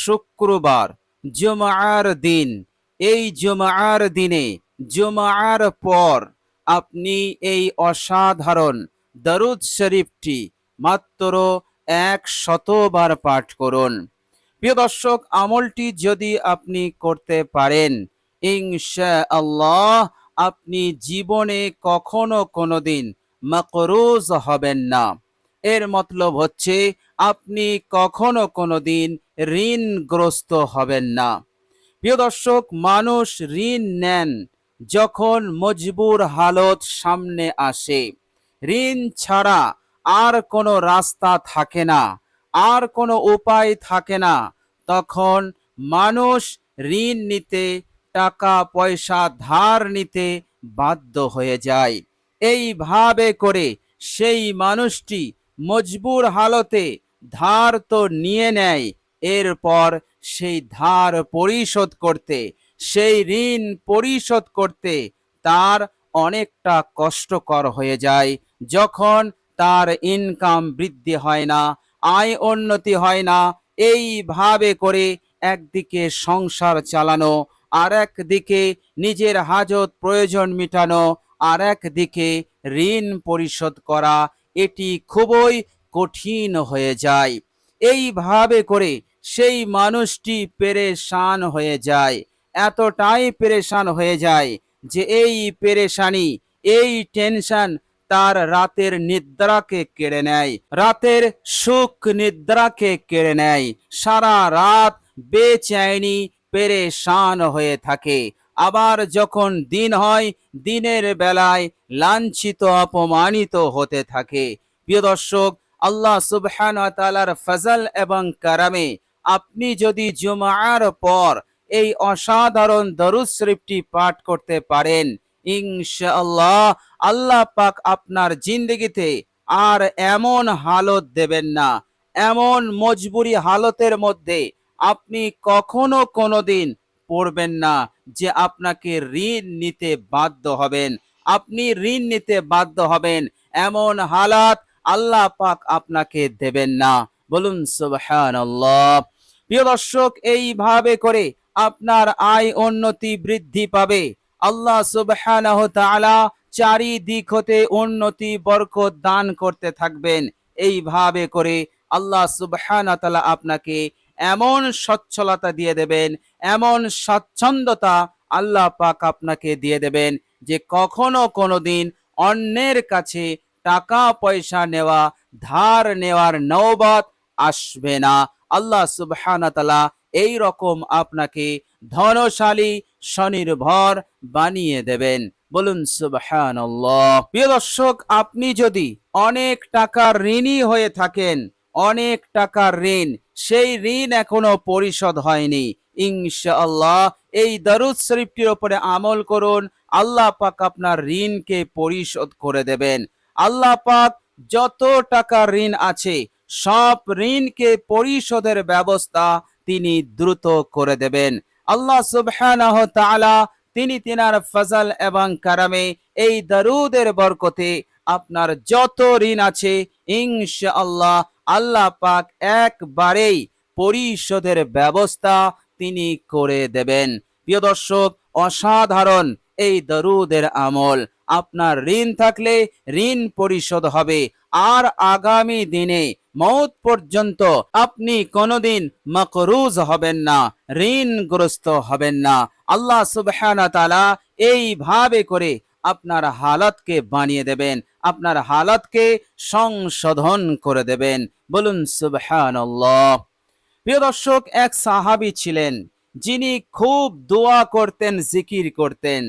শুক্রবার, জুমার দিন। এই জুমার দিনে, জমার পর আপনি এই অসাধারণ দরুদ শরীফটি মাত্র এক শতবার পাঠ করুন। প্রিয় দর্শক, আমলটি যদি আপনি করতে পারেন ইনশা আল্লাহ আপনি জীবনে কখনো কোনো দিন মকরুজ হবেন না। এর মতলব হচ্ছে, আপনি কখনো কোনোদিন ঋণগ্রস্ত হবেন না। প্রিয় দর্শক, মানুষ ঋণ নেন যখন মজবুর হালত সামনে আসে। ঋণ ছাড়া আর কোনো রাস্তা থাকে না, আর কোনো উপায় থাকে না। তখন মানুষ ঋণ নিতে টাকা পয়সা ধার নিতে বাধ্য হয়ে যায়। এইভাবে করে সেই মানুষটি মজবুর হালতে ধার তো নিয়ে নেয় এরপর সেই ধার পরিশোধ করতে, সেই ঋণ পরিশোধ করতে তার অনেকটা কষ্টকর হয়ে যায়। যখন তার ইনকাম বৃদ্ধি হয় না, আয় উন্নতি হয় না, এইভাবে করে একদিকে সংসার চালানো, আর একদিকে নিজের হাজত প্রয়োজন মেটানো, আর একদিকে ঋণ পরিশোধ করা, এটি খুবই কঠিন হয়ে যায়। এইভাবে করে সেই মানুষটি পেরেশান হয়ে যায়। এতটাই পেরেশান হয়ে যায় যে এই পেরেশানি, এই টেনশন তার রাতের নিদ্রাকে কেড়ে নেয়, রাতের সুখ নিদ্রাকে কেড়ে নেয়। সারা রাত বেচাইনি, পেরেশান হয়ে থাকে। আবার যখন দিন হয়, দিনের বেলায় লাঞ্ছিত, অপমানিত হতে থাকে। প্রিয় দর্শক, আল্লাহ সুবহান তালার ফজল এবং কারামে আপনি যদি জুমার পর এই অসাধারণ দরুদ শরীফটি পাঠ করতে পারেন, ইনশাআল্লাহ আল্লাহ পাক আপনার জিন্দগিতে আর এমন হালত দেবেন না। এমন মজবুরি হালতের মধ্যে আপনি কখনো কোনোদিন পড়বেন না যে আপনাকে ঋণ নিতে বাধ্য হবেন। আপনি ঋণ নিতে বাধ্য হবেন। এমন হালাত আল্লাহ পাক আপনাকে দেবেন না। বলুন, সুবহানাল্লাহ। প্রিয় দর্শক, এইভাবে করে আপনার আয় উন্নতি বৃদ্ধি পাবে। আল্লাহ সুবহানাহু তাআলা চারিদিক হতে উন্নতি, বরকত দান করতে থাকবেন। এইভাবে করে আল্লাহ সুবহানাহু তাআলা আপনাকে এমন সচ্ছলতা দিয়ে দেবেন, এমন স্বাচ্ছন্দ্যতা আল্লাহ পাক আপনাকে দিয়ে দেবেন যে কখনো কোনো দিন অন্যের কাছে টাকা পয়সা নেওয়া, ধার নেওয়ার নৌবত আসবে না। আল্লাহ সুবহানাহু তাআলা এই রকম আপনাকে ধনশালী, স্বনির্ভর বানিয়ে দেবেন। বলুন সুবহানাল্লাহ। প্রিয় দর্শক, আপনি যদি অনেক টাকার ঋণী হয়ে থাকেন, অনেক টাকার ঋণ, সেই ঋণ এখনও পরিশোধ হয়নি। ইনশাআল্লাহ এই দরুদ শরীফটির উপরে আমল করুন। আল্লাহ পাক আপনার ঋণকে পরিশোধ করে দেবেন। আল্লাহ পাক যত টাকা ঋণ আছে সব ঋণকে পরিশোধের ব্যবস্থা তিনি দ্রুত করে দেবেন। আল্লাহ সুবহানাহু তাআলা তিনি তিনার ফজল এবং কারামে এই দরুদের বরকতে আপনার যত ঋণ আছে, ইনশাআল্লাহ আল্লাহ পাক একবারেই পরিশোধের ব্যবস্থা তিনি করে দেবেন। প্রিয় দর্শক, অসাধারণ এই দরুদের আমল। আপনার ঋণ থাকলে ঋণ পরিশোধ হবে। আর আগামী দিনে মৌত পর্যন্ত আপনি কোনোদিন মকরুজ হবেন না, ঋণগ্রস্ত হবেন না। আল্লাহ সুবহানা এইভাবে করে আপনার হালাতকে বানিয়ে দেবেন, আপনার হালাতকে সংশোধন করে দেবেন। বলুন সুবহানাল্লাহ। প্রিয় দর্শক, এক সাহাবী ছিলেন, যিনি খুব দোয়া করতেন, জিকির করতেন।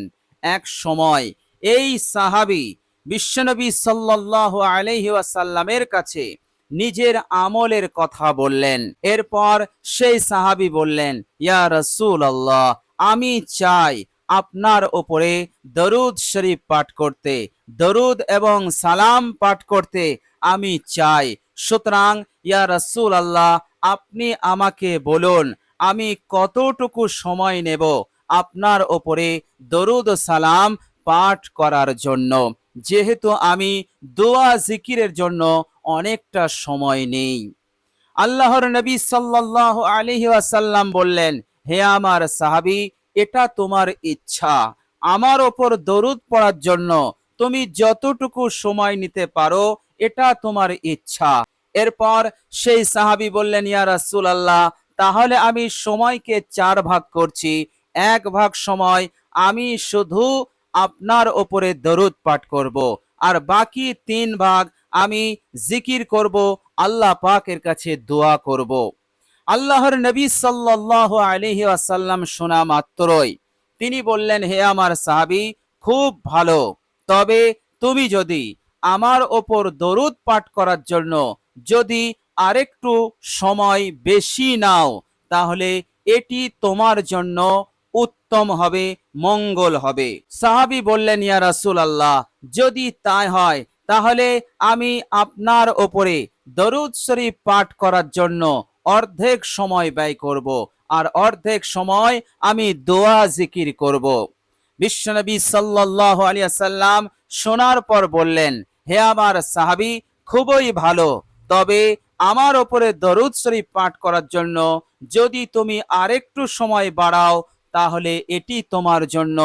এক সময় এই সাহাবী বিশ্বনবী সাল্লাল্লাহু আলাইহি ওয়াসাল্লামের কাছে নিজের আমলের কথা বললেন। এরপর সেই সাহাবী বললেন, ইয়া রাসূল আল্লাহ আমি চাই আপনার ওপরে দরুদ শরীফ পাঠ করতে, দরুদ এবং সালাম পাঠ করতে আমি চাই। সুতরাং, ইয়া রাসূল আল্লাহ আপনি আমাকে বলুন, আমি কতটুকু সময় নেব আপনার ওপরে দরুদ সালাম পাঠ করার জন্য? যেহেতু আমি দোয়া জিকিরের জন্য অনেকটা সময় নেই। আল্লাহর নবী সাল্লাল্লাহু আলাইহি ওয়াসাল্লাম বললেন, হে আমার সাহাবী, এটা তোমার ইচ্ছা। আমার ওপর দরুদ পড়ার জন্য তুমি যতটুকু সময় নিতে পারো, এটা তোমার ইচ্ছা। এরপর সেই সাহাবী বললেন, ইয়া রাসুল আল্লাহ তাহলে আমি সময়কে চার ভাগ করছি। এক ভাগ সময় আমি শুধু আপনার ওপরে দরুদ পাঠ করব। আর বাকি তিন ভাগ আমি জিকির করব, আল্লাহ পাকের কাছে দোয়া করব। আল্লাহর নবী সাল্লাল্লাহু আলাইহি ওয়াসাল্লাম শোনা মাত্রই তিনি বললেন, হে আমার সাহাবী, খুব ভালো। তবে তুমি যদি আমার ওপর দরুদ পাঠ করার জন্য যদি আরেকটু সময় বেশি নাও, তাহলে এটি তোমার জন্য উত্তম হবে, মঙ্গল হবে। সাহাবী বললেন, ইয়া রাসূল আল্লাহ যদি তাই হয়, তাহলে আমি আপনার ওপরে দরুদ শরীফ পাঠ করার জন্য অর্ধেক সময় ব্যয় করব আর অর্ধেক সময় আমি দোয়া জিকির করব। বিশ্বনবী সাল্লাল্লাহু আলাইহি সাল্লাম শোনার পর বললেন, হে আমার সাহাবী, খুবই ভালো। তবে আমার ওপরে দরুদ শরীফ পাঠ করার জন্য যদি তুমি আরেকটু সময় বাড়াও তাহলে এটি তোমার জন্য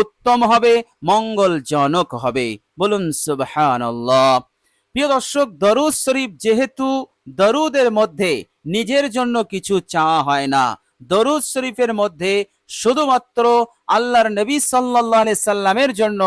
উত্তম হবে, মঙ্গলজনক হবে। বলুন, সুবহানাল্লাহ। প্রিয় দর্শক, দরুদ শরীফ যেহেতু দরুদের মধ্যে নিজের জন্য কিছু চাওয়া হয় না, দরুদ শরীফের মধ্যে শুধুমাত্র আল্লাহর নবী আলাইহি সাল্লামের জন্য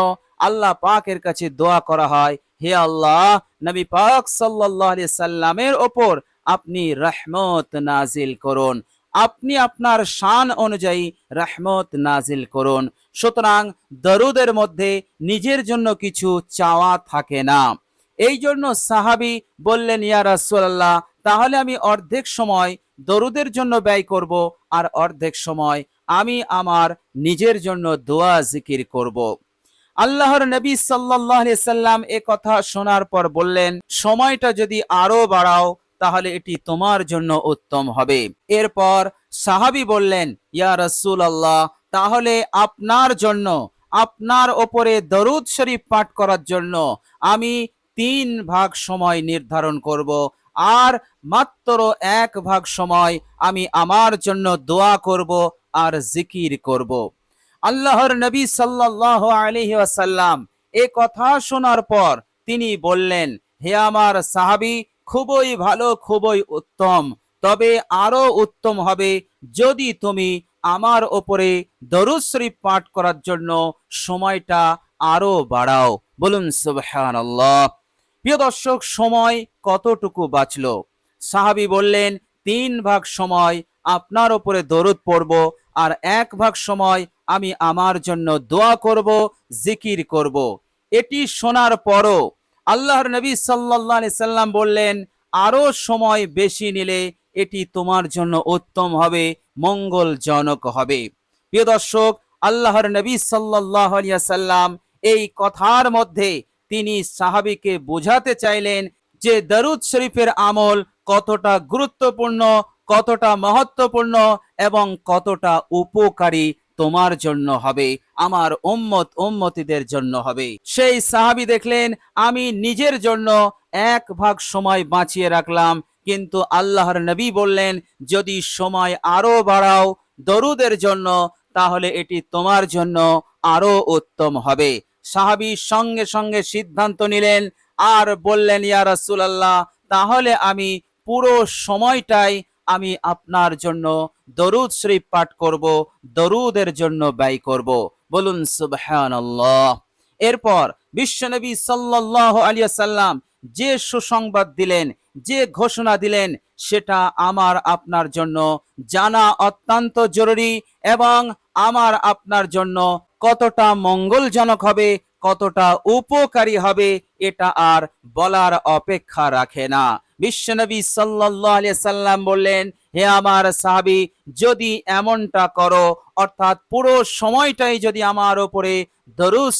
আল্লাহ পাকের কাছে দোয়া করা হয়। হে আল্লাহ, নবী পাক আলাইহি সাল্লামের ওপর আপনি রহমত নাজিল করুন। আপনি আপনার শান অনুযায়ী রহমত নাজিল করুন। সুতরাং দরুদের মধ্যে নিজের জন্য কিছু চাওয়া থাকে না। এই জন্য সাহাবি বললেন, ইয়া রাসূলুল্লাহ, তাহলে আমি অর্ধেক সময় দরুদের জন্য ব্যয় করব আর অর্ধেক সময় আমি আমার নিজের জন্য দোয়া জিকির করব। আল্লাহর নবী আলাইহি সাল্লাম এ কথা শোনার পর বললেন, সময়টা যদি আরও বাড়াও তাহলে এটি তোমার জন্য উত্তম হবে। এরপর সাহাবী বললেন, ইয়া রসুল রাসূলুল্লাহ, তাহলে আপনার জন্য, আপনার ওপরে দরুদ শরীফ পাঠ করার জন্য আমি তিন ভাগ সময় নির্ধারণ করব আর মাত্র এক ভাগ সময় আমি আমার জন্য দোয়া করব আর জিকির করব। আল্লাহর নবী সাল্লাল্লাহু আলাইহি ওয়াসাল্লাম এ কথা শোনার পর তিনি বললেন, হে আমার সাহাবী খুবই ভালো, খুবই উত্তম। তবে আরও উত্তম হবে যদি তুমি আমার ওপরে দরুদ শরীফ পাঠ করার জন্য সময়টা আরও বাড়াও। বলুন, সুবহানাল্লাহ। প্রিয় দর্শক, সময় কতটুকু বাঁচলো? সাহাবী বললেন, তিন ভাগ সময় আপনার ওপরে দরুদ পড়ব আর এক ভাগ সময় আমি আমার জন্য দোয়া করব, জিকির করব। এটি শোনার পরও আল্লাহর নবী আলাইহি সাল্লাম বললেন, আরও সময় বেশি নিলে এটি তোমার জন্য উত্তম হবে, মঙ্গলজনক হবে। প্রিয় দর্শক, আল্লাহর নবী আলাইহি সাল্লাম এই কথার মধ্যে তিনি সাহাবীকে বোঝাতে চাইলেন যে দরুদ শরীফের আমল কতটা গুরুত্বপূর্ণ, কতটা মহত্বপূর্ণ এবং কতটা উপকারী তোমার জন্য হবে, আমার উম্মত উম্মতিদের জন্য হবে। সেই সাহাবী দেখলেন, আমি নিজের জন্য এক ভাগ সময় বাঁচিয়ে রাখলাম, কিন্তু আল্লাহর নবী বললেন, যদি সময় আরও বাড়াও দরুদের জন্য, তাহলে এটি তোমার জন্য আরও উত্তম হবে। সাহাবী সঙ্গে সঙ্গে সিদ্ধান্ত নিলেন, আর বললেন, ইয়া রাসূলুল্লাহ, তাহলে আমি পুরো সময়টাই আমি আপনার জন্য দরুদ শরীফ পাঠ করব, দরুদের জন্য ব্যয় করব। বলুন, সুবহানাল্লাহ। এরপর বিশ্বনবী সাল্লাল্লাহু আলাইহি সাল্লাম যে সুসংবাদ দিলেন, যে ঘোষণা দিলেন, সেটা আমার আপনার জন্য জানা অত্যন্ত জরুরি এবং আমার আপনার জন্য কতটা মঙ্গলজনক হবে, কতটা উপকারী হবে, এটা আর বলার অপেক্ষা রাখে না। বিশ্বনবী আলাইহি সাল্লাম বললেন, হে আমার সাহাবী, যদি এমনটা করো, অর্থাৎ পুরো সময়টাই যদি আমার ওপরে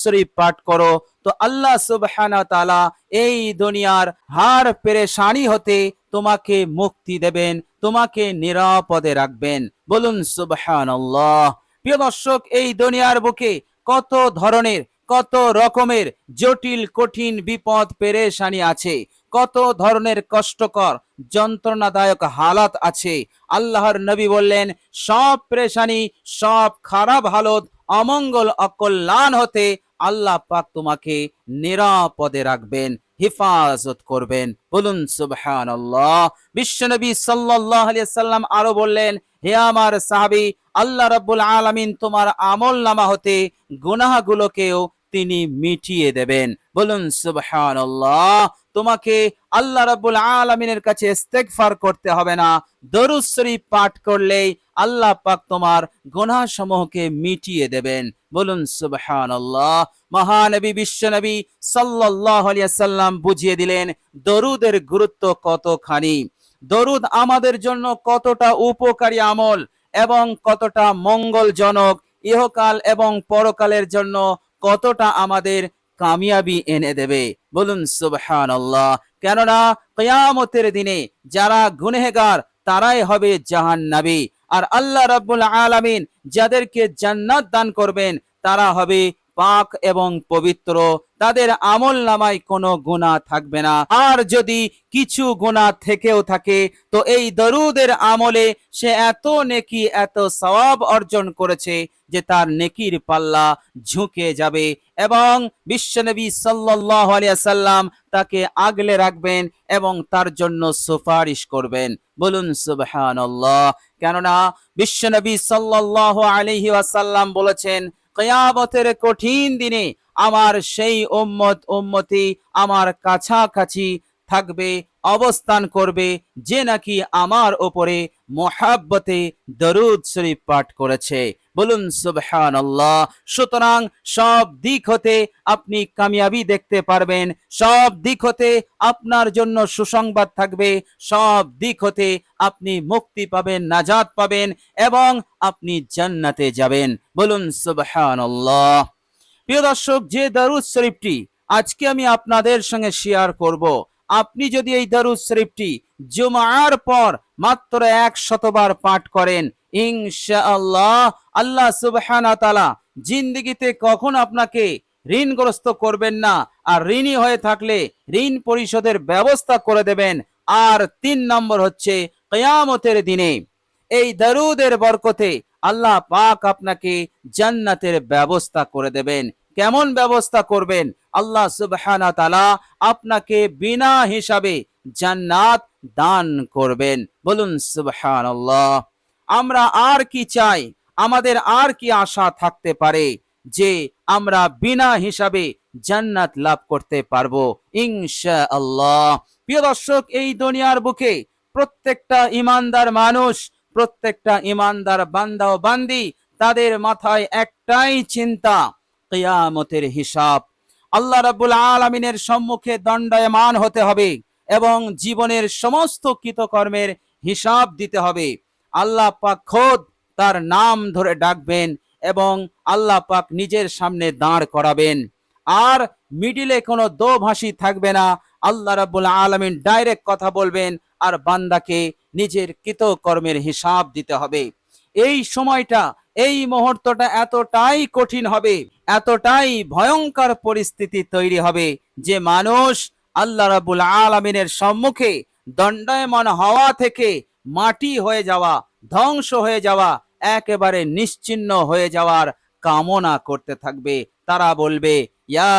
শরীফ পাঠ করো, তো আল্লাহ সুবহানাহু ওয়া তাআলা এই দুনিয়ার হার পেরেশানি হতে তোমাকে মুক্তি দেবেন, তোমাকে নিরাপদে রাখবেন। বলুন, সুবহানাল্লাহ। প্রিয় দর্শক, এই দুনিয়ার বুকে কত ধরনের, কত রকমের জটিল, কঠিন বিপদ, পেরেশানি আছে। কত ধরনের কষ্টকর, যন্ত্রণাদায়ক হালাত আছে। আল্লাহর নবী বললেন, সব প্রেশানি, সব খারাপ হালত, অমঙ্গল, অকল্যাণ হতে আল্লাহ পাক তোমাকে নিরাপদে রাখবেন, হিফাজত করবেন। বলুন সুবহান আল্লাহ বিশ্বনবী সাল্লাহ সাল্লাম আরও বললেন, হে আমার সাহাবি, আল্লাহ রব্বুল আলামিন তোমার আমল নামা হতে গুনাহগুলোকেও তিনি মিটিয়ে দেবেন। বলুন সুবহান তোমাকে আল্লাহ রাব্বুল আলামিনের কাছে ইস্তেগফার করতে হবে না। দরুদ শরীফ পাঠ করলেই আল্লাহ পাক তোমার গুনাহ সমূহকে মিটিয়ে দেবেন। বলুন সুবহান আল্লাহ মহানবী, বিশ্বনবী সাল্লাল্লাহু আলাইহি সাল্লাম বুঝিয়ে দিলেন, দরুদের গুরুত্ব কতখানি? দরুদ আমাদের জন্য কতটা উপকারী আমল এবং কতটা মঙ্গলজনক, ইহকাল এবং পরকালের জন্য কতটা আমাদের কামিয়াবি এনে দেবে। বলুন সুবহান আল্লাহ কেননা, কেয়ামতের দিনে যারা গুনেহগার, তারাই হবে জাহান্নাবী। আর আল্লাহ রাব্বুল আলামিন যাদেরকে জান্নাত দান করবেন, তারা হবে পাক এবং পবিত্র তাদের আমল নামায় কোনো গুণা থাকবে না। আর যদি কিছু গুণা থেকেও থাকে, তো এই দরুদের আমলে সে এত নেকি, এত সওয়াব অর্জন করেছে যে তার নেকির পাল্লা ঝুঁকে যাবে এবং বিশ্বনবী সাল্লাম তাকে আগলে রাখবেন এবং তার জন্য সুপারিশ করবেন। বলুন সুবহানাল্লাহ। কেননা বিশ্বনবী সাল্লাল্লাহু আলাইহি ওয়াসাল্লাম বলেছেন, কিয়ামতের কঠিন দিনে আমার সেই উম্মত, উম্মতি আমার কাছাকাছি থাকবে, অবস্থান করবে, যে নাকি আমার ওপরে মোহাব্বতে দরুদ শরীফ পাঠ করেছে। বলুন সুবহান আল্লাহ সুতরাং সব দিক হতে আপনি কামিয়াবি দেখতে পারবেন, সব দিক হতে আপনার জন্য সুসংবাদ থাকবে, সব দিক হতে আপনি মুক্তি পাবেন, নাজাত পাবেন এবং আপনি জান্নাতে যাবেন। বলুন সুবহান আল্লাহ প্রিয় দর্শক, যে দারুদ শরীফটি আজকে আমি আপনাদের সঙ্গে শেয়ার করব। আপনি যদি এই দারুদ শরীফটি জুমার পর মাত্র এক শতবার পাঠ করেন, ইনশাআল্লাহ আল্লাহ সুবহানা তাআলা জিন্দিগিতে কখন আপনাকে ঋণগ্রস্ত করবেন না। আর ঋণী হয়ে থাকলে ঋণ পরিশোধের ব্যবস্থা করে দেবেন। আর তিন নম্বর হচ্ছে কিয়ামতের দিনে এই দারুদের বরকতে আল্লাহ পাক আপনাকে জান্নাতের ব্যবস্থা করে দেবেন। কেমন ব্যবস্থা করবেন? আল্লাহ সুবহানা তাআলা আপনাকে বিনা হিসাবে জান্নাত দান করবেন। বলুন সুবহানাল্লাহ। আমরা আর কি চাই? আমাদের আর কি আশা থাকতে পারে যে আমরা বিনা হিসাবে জান্নাত লাভ করতে পারব? ইনশাআল্লাহ। প্রিয় দর্শক, এই দুনিয়ার বুকে প্রত্যেকটা ইমানদার মানুষ, প্রত্যেকটা ইমানদার বান্দা ও বান্দি, তাদের মাথায় একটাই চিন্তা কিয়ামতের হিসাব। আল্লাহ রাব্বুল আলামিনের সম্মুখে দণ্ডায়মান হতে হবে এবং জীবনের সমস্ত কৃতকর্মের হিসাব দিতে হবে। আল্লাহ পাক খোদ তার নাম ধরে ডাকবেন এবং আল্লাহ পাক নিজের সামনে দাঁড় করাবেন। আর মিডিলে কোনো দোভাষী থাকবে না। আল্লাহ রাব্বুল আলামিন ডাইরেক্ট কথা বলবেন আর বান্দাকে নিজের কৃতকর্মের হিসাব দিতে হবে। এই সময়টা এই মুহূর্তটা এতটাই কঠিন হবে, এতটাই ভয়ঙ্কর পরিস্থিতি তৈরি হবে যে মানুষ আল্লাহ রাবুল আলমিনের সম্মুখে দণ্ডায়মান হওয়া থেকে মাটি হয়ে যাওয়া, ধ্বংস হয়ে যাওয়া, একেবারে নিশ্চিন্ন হয়ে যাওয়ার কামনা করতে থাকবে। তারা বলবে, ইয়া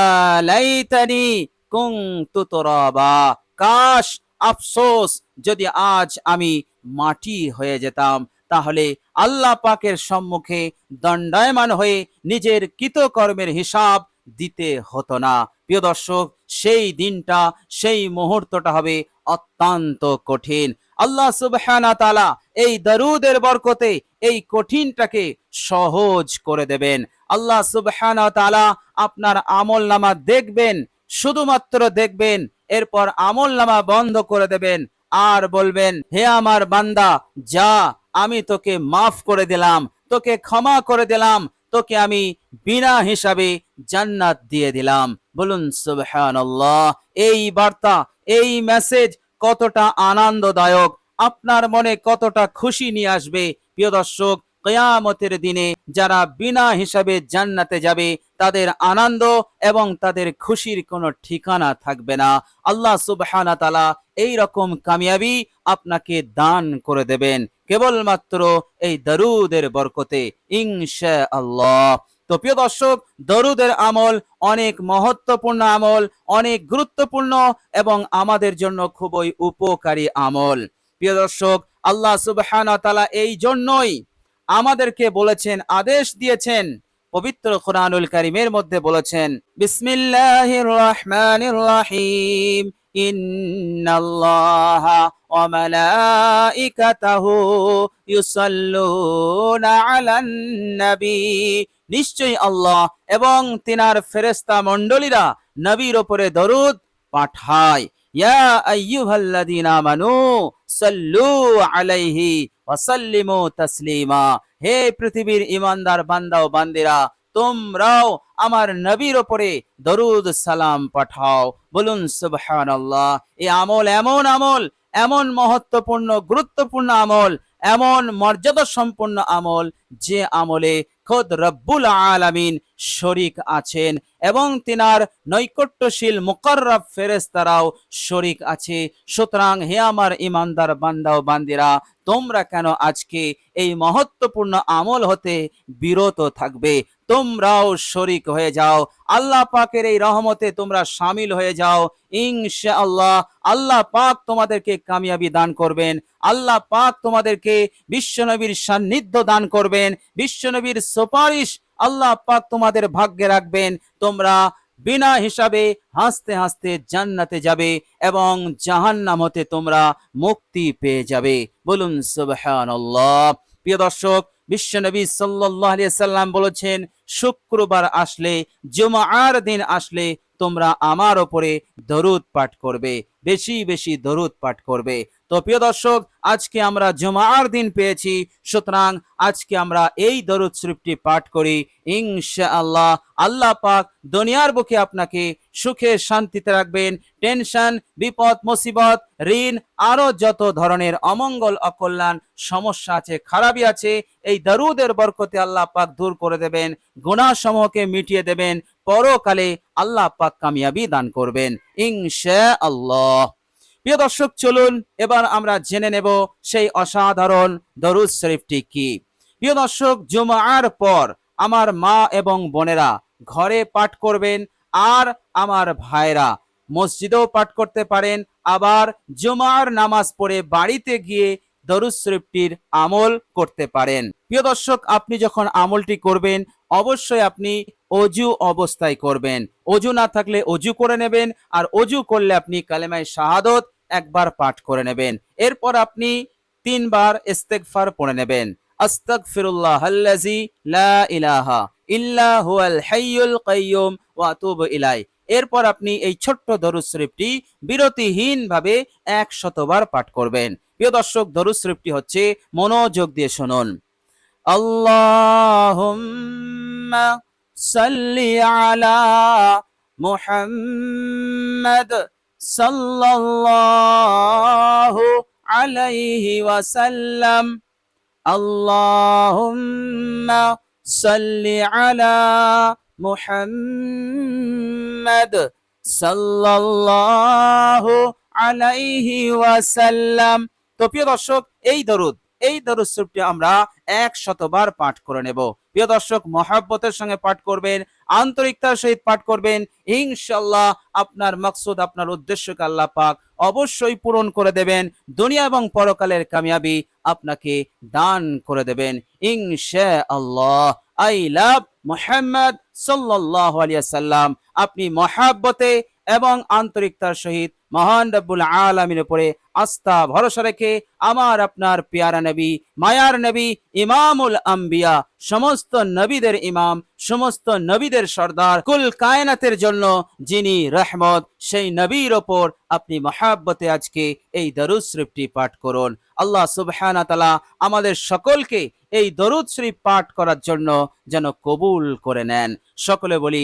লাইতানি কুনতু তুরাবা, কাশ, আফসোস, যদি আজ আমি মাটি হয়ে যেতাম তাহলে আল্লাহ পাকের সম্মুখে দণ্ডায়মান হয়ে নিজের কৃতকর্মের হিসাব দিতে হতো না। প্রিয় দর্শক, সেই দিনটা, সেই মুহূর্তটা হবে অত্যন্ত কঠিন। আল্লাহ সুবহানা তাআলা এই দরুদের বরকতে এই কঠিনটাকে সহজ করে দেবেন। আল্লাহ সুবহানা তাআলা আপনার আমল নামা দেখবেন, শুধুমাত্র দেখবেন, এরপর আমল নামা বন্ধ করে দেবেন আর বলবেন, হে আমার বান্দা, যা আমি তোকে মাফ করে দিলাম, তোকে ক্ষমা করে দিলাম, তোকে আমি বিনা হিসাবে জান্নাত দিয়ে দিলাম। বলুন, সুবহানাল্লাহ, এই বার্তা, এই মেসেজ কতটা আনন্দদায়ক, আপনার মনে কতটা খুশি নিয়ে আসবে? প্রিয় দর্শক, কেয়ামতের দিনে যারা বিনা হিসাবে জান্নাতে যাবে, তাদের আনন্দ এবং তাদের খুশির কোনো ঠিকানা থাকবে না। আল্লাহ সুবহানা তালা এই রকম কামিয়াবি আপনাকে দান করে দেবেন। কেবলমাত্র এই দারুদের বরকতে ইনশা আল্লাহ তো প্রিয় দর্শক, দরুদের আমল অনেক মহত্বপূর্ণ আমল, অনেক গুরুত্বপূর্ণ এবং আমাদের জন্য খুবই উপকারী আমল। প্রিয় দর্শক, আল্লাহ সুবহানা এই জন্যই আমাদেরকে বলেছেন, আদেশ দিয়েছেন, পবিত্র কোরআনুল কারিমের মধ্যে বলেছেন, বিসমিল্লাহির রহমানির রহিম। ইন্নাল্লাহা ওয়া মালাইকাতাহু ইউসাল্লুনা আলান নবী। নিশ্চয়ই আল্লাহ এবং তিনার ফেরেশতা মণ্ডলীরা নবীর উপরে দরুদ পাঠায়। ইয়া আইয়ুহাল্লাযীনা আমানু সাল্লু আলাইহি ওয়া সাল্লিমু তাসলিমা। হে পৃথিবীর ইমানদার বান্দা ও বান্দিরা তোমরাও আমার নবীর ওপরে দরুদ সালাম পাঠাও। বলুন সুবহান আল্লাহ এই আমল এমন আমল, এমন মহত্বপূর্ণ, গুরুত্বপূর্ণ আমল, এমন মর্যাদা সম্পন্ন আমল, যে আমলে খোদ রব্বুল আলামিন শরিক আছেন এবং তিনার নৈকট্যশীল মুকর্রব ফেরেস্তারাও শরিক আছে। সুতরাং হে আমার ইমানদার বান্দা ও বান্দিরা, তোমরা কেন আজকে এই মহত্বপূর্ণ আমল হতে বিরত থাকবে? তোমরাও শরিক হয়ে যাও। আল্লাহ পাকের এই রহমতে তোমরা সামিল হয়ে যাও। ইনশা আল্লাহ আল্লাহ পাক তোমাদেরকে কামিয়াবি দান করবেন। আল্লাহ পাক তোমাদেরকে বিশ্বনবীর সান্নিধ্য দান করবেন। বিশ্বনবীর সুপারিশ আল্লাহ পাক তোমাদের ভাগ্যে রাখবেন। তোমরা বিনা হিসাবে হাসতে হাসতে জান্নাতে যাবে এবং জাহান্নাম হতে তোমরা মুক্তি পেয়ে যাবে। বলুন, সুবহানাল্লাহ। প্রিয় দর্শক বিশ্বনবী আলাইহি সাল্লাম বলেছেন, শুক্রবার আসলে, জুমার দিন আসলে তোমরা আমার ওপরে দরুদ পাঠ করবে, বেশি বেশি দরুদ পাঠ করবে। তো প্রিয় দর্শক, আজকে আমরা জুমার দিন পেয়েছি, সুতরাং আজকে আমরা এই দরুদ শরীফটি পাঠ করি। ইনশাআল্লাহ, আল্লাহ পাক দুনিয়ার বুকে আপনাকে সুখে শান্তিতে রাখবেন। টেনশন, বিপদ, মুসিবত, ঋণ, আরও যত ধরনের অমঙ্গল, অকল্যাণ সমস্যা আছে, খারাপই আছে, এই দারুদের বরকতে আল্লাহ পাক দূর করে দেবেন গুনাহ সমূহকে মিটিয়ে দেবেন, পরকালে আল্লাহ পাক কামিয়াবি দান করবেন ইনশা আল্লাহ প্রিয় দর্শক, চলুন এবার আমরা জেনে নেব সেই অসাধারণ দরুদ শরীফটি কি। প্রিয় দর্শক, জুমার পর আমার মা এবং বোনেরা ঘরে পাঠ করবেন আর আমার ভাইরা মসজিদেও পাঠ করতে পারেন, আবার জুমার নামাজ পড়ে বাড়িতে গিয়ে দরুদ আমল করতে পারেন। প্রিয় দর্শক, আপনি যখন আমলটি করবেন, অবশ্যই আপনি অজু অবস্থায় করবেন। অজু না থাকলে অজু করে নেবেন, আর অজু করলে আপনি কালেমায় শাহাদত একবার পাঠ করে নেবেন। এরপর আপনি তিনবার ইস্তেকফার পড়ে নেবেন। আস্তাগফিরুল্লাহ আল্লাজি লা ইলাহা ইল্লা হুয়াল হাইয়ুল কাইয়ুম ওয়া আতুবু ইলাই। এরপর আপনি এই ছোট্ট দরুদ শরীফটি বিরতিহীন ভাবে এক শতবার পাঠ করবেন। প্রিয় দর্শক দরুদ শরীফটি হচ্ছে মনোযোগ দিয়ে শুনুন। আল্লাহুম্মা সাল্লি আলা মুহাম্মাদ সাল্লাল্লাহু আলাইহি ওয়াসাল্লাম। আল্লাহুম্মা সাল্লি আলা মুহাম্মাদ সাল্লাল্লাহু আলাইহি ওয়াসাল্লাম তো প্রিয় দর্শক, এই দরুদ এই দরুদ শরীফটি আমরা এক শতবার পাঠ করে নেব। প্রিয় দর্শক, মহাব্বতের সঙ্গে পাঠ করবেন, আন্তরিকতার সহিত পাঠ করবেন ইনশাল্লাহ আপনার মাকসুদ, আপনার উদ্দেশ্যকে আল্লাহ পাক অবশ্যই পূরণ করে দেবেন, দুনিয়া এবং পরকালের কামিয়াবি আপনাকে দান করে দেবেন ইনশা আল্লাহ আই লাভ মোহাম্মদ সাল্লাহ আলিয়া সাল্লাম আপনি মহাব্বতে এবং আন্তরিকতার সহিত মহান রব্বুল আলমিনের উপরে আস্থা, ভরসা রেখে আমার আপনার পিয়ারা নবী, মায়ার নবী, ইমামুল আম্বিয়া, সমস্ত নবীদের ইমাম, সমস্ত নবীদের সর্দার, কুল কায়নাতের জন্য যিনি রহমত, সেই নবীর ওপর আপনি মহাব্বতে আজকে এই দরুদ শরীফটি পাঠ করুন। আল্লাহ সুবহানা তালা আমাদের সকলকে এই দরুদ শরীফ পাঠ করার জন্য যেন কবুল করে নেন। সকলে বলি